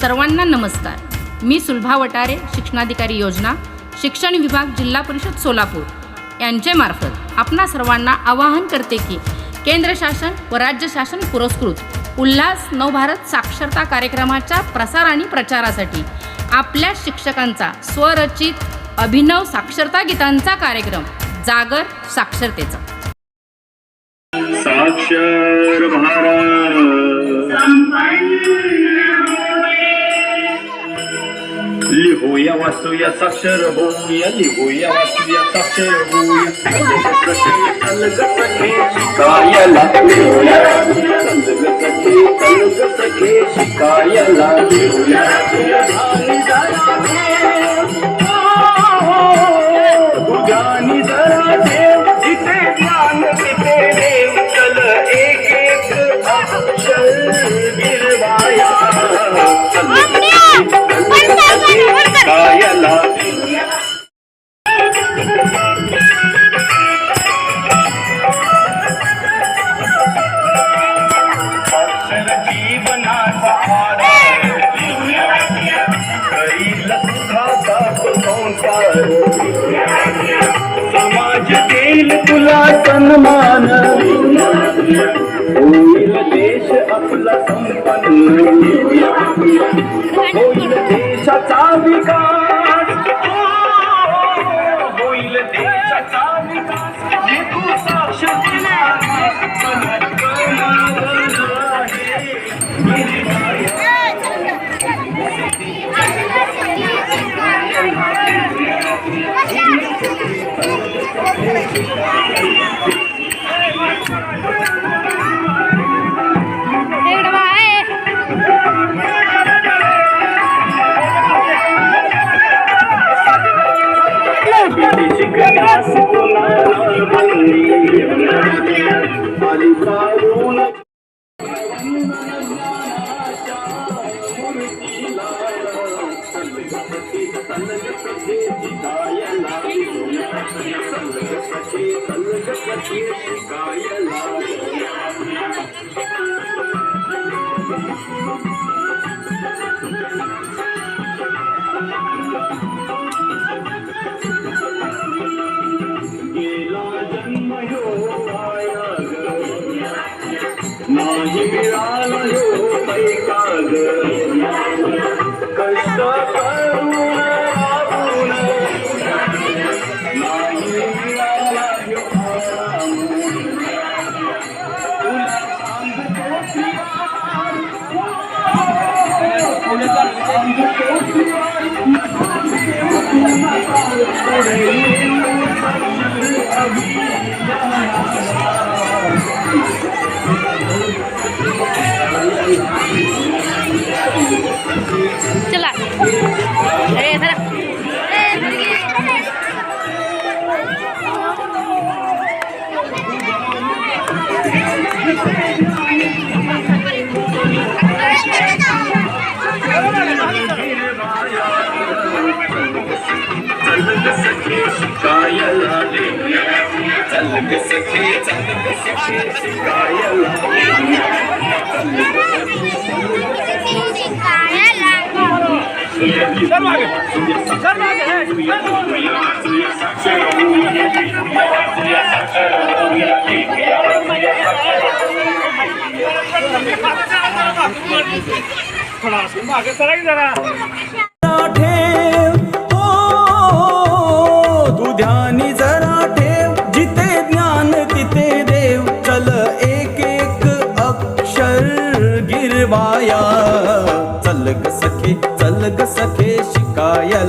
सर्वांना नमस्कार. मी सुलभा वटारे शिक्षणाधिकारी योजना शिक्षण विभाग जिल्हा परिषद सोलापूर. यांचे मार्फत आपणा सर्वांना आवाहन करते की केंद्र शासन व राज्य शासन पुरस्कृत उल्हास नवभारत साक्षरता कार्यक्रमाच्या प्रसार आणि प्रचारासाठी आपल्या शिक्षकांचा स्वरचित अभिनव साक्षरता गीतांचा कार्यक्रम जागर साक्षरतेचा. साक्षर लिहूया वाचूया साक्षर होऊया लिहूया वाचूया साक्षर होऊया चल ग सखे शिकायला लिहूया वाचूया चल ग सखे समाज देईल तुला सन्मान. होईल देश आपला संपन्न. होईल देशाचा विकास. मिळाला ह्यो कष्ट करू चला चल ग सखे चल ग अक्षर चल ग सखे चल ग सखे शिकायला